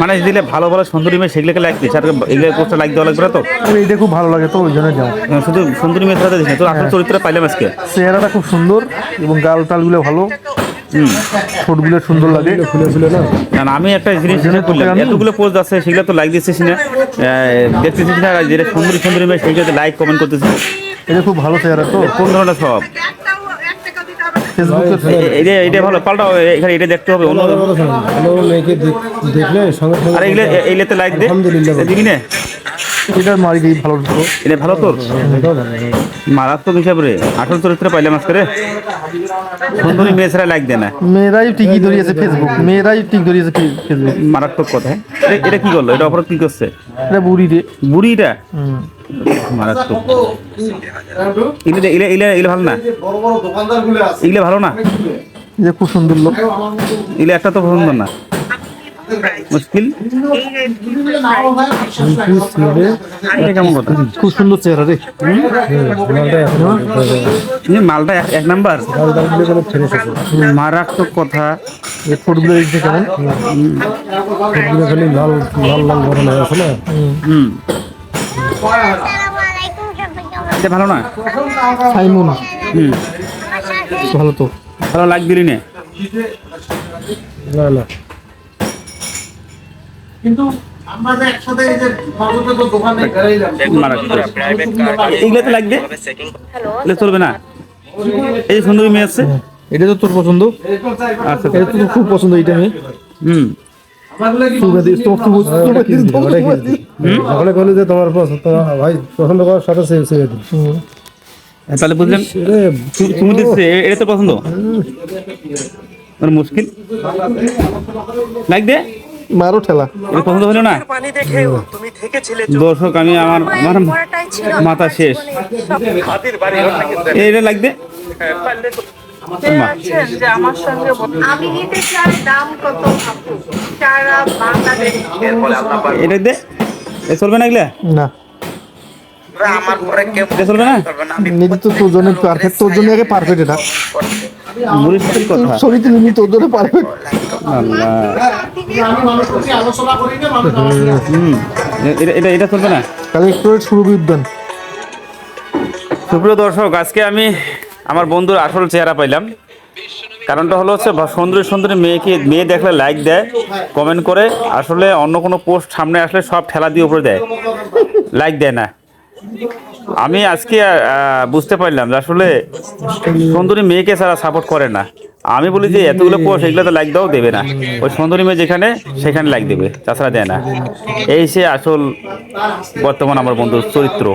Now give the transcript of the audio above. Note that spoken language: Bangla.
মানে দিলে ভালো ভালো সুন্দরী মেয়ে সেগুলোকে লাইক দিস আর এগুলো পোস্টটা লাইক দেওয়া লাগবে না তো? এইটা খুব ভালো লাগে তো ওই জন্য যাও। শুধু সুন্দরী মেয়ে ছাড়া দিস না তোর আসল চরিত্র পাইলাম আজকে। চেহারাটা খুব সুন্দর এবং গাল টালগুলো ভালো। হুম। ঠোঁটগুলো সুন্দর লাগে। ফুলে ফুলে না? আমি একটা জিনিস জেনে করলাম এতগুলো পোস্ট আছে সেগুলো তো লাইক দিচ্ছিস না। আহ, দেখতেছিস না যেটা সুন্দরী সুন্দরী মেয়ে সেইগুলোতে লাইক কমেন্ট করতেছিস। এটা খুব ভালো চেহারা তো। কোন ধরনের সব? ফেসবুকে এটা এটা ভালো পাল্টাও এখানে এটা দেখতে হবে অন্য মেয়েকে দেখলে সঙ্গে সঙ্গে আর এগুলো এইগুলোতে লাইক দে। দিবি না। এটার মারি দিই ভালো তো। এটা ভালো তোর? মারাত্মক হিসাব রে। আসল চরিত্র পাইলাম আজকে রে। সুন্দরী মেয়ে ছাড়া লাইক দে না। মেয়েরাই টিকি ধরিয়েছে ফেসবুক মেয়েরাই ধরিয়েছে ফেসবুক মারাত্মক কথা? এটা- এটা কি করল? এটা অপরাধ কি করছে? এটা বুড়ি রে। বুড়িটা? হুম। মারাত্মক। ভালো না? ভালো না? যে খুব সুন্দর লোক। একটা তো পছন্দ না। মুশকিল। এটা কেমন কথা? খুব সুন্দর চেহারা রে। মালটা এখন মালটা এক- নাম্বার। মারাত্মক কথা। দেখতে কেমন? খালি লাল লাল লাল বরণ হয়ে আছে না? হুম। এটা ভালো না? সাইমন। হুম। ভালো তো। ভালো লাগ দিলি না। না না। এইগুলো তো লাগবে। এগুলো চলবে না। এই যে সুন্দরী মেয়ে আছে। এটা তো তোর পছন্দ? আচ্ছা এটা তো তোর খুব পছন্দ এটা মেয়ে। হুম। সুগা দিস তো খুব ওটা কি দিবি? ওটা কি দিবি? ওখানে বলে যে তোমার পছন্দ তোমার ভাই পছন্দ করার সাথে তাহলে বুঝলাম তু- তুমি দিচ্ছে এটা তো পছন্দ? মানে মুশকিল। লাগ দে। মারো ঠেলা। এটা পছন্দ হলো না? পানি দেখে তুমি থেকেছিলে দর্শক আমি আমার আমার মাথা শেষ। লাগ দে। আছেন যে আমার সঙ্গে বল- আমি নিতে চাই দাম কত? আপু সারা বাংলাদেশ। এটা দে। এ চলবে না এগুলা? না। আমার পরে কেউ চলবে না? নিজে তো তোর জন্য পারফেক্ট তোর জন্য আগে পারফেক্ট এটা মুড়ির কথা। ছবি তুলে নি তোর জন্য পারফেক্ট আল্লাহ। এটা এটা এটা চলবে না? শুরু উদ্যান সুপ্রিয় দর্শক আজকে আমি আমার বন্ধুর আসল চেহারা পাইলাম। কারণটা হলো হচ্ছে সুন্দরী সুন্দরী মেয়েকে মেয়ে দেখলে লাইক দেয় কমেন্ট করে, আসলে অন্য কোনো পোস্ট সামনে আসলে সব ঠেলা দিয়ে উপরে দেয়। লাইক দেয় না। আমি আজকে বুঝতে পারলাম যে আসলে সুন্দরী মেয়েকে ছাড়া সাপোর্ট করে না। আমি বলি যে এতগুলো পোস্ট এগুলো তো লাইক দাও, দেবে না। ওই সুন্দরী মেয়ে যেখানে, সেখানে লাইক দেবে, তাছাড়া দেয় না। এই সে আসল বর্তমান আমার বন্ধুর চরিত্র।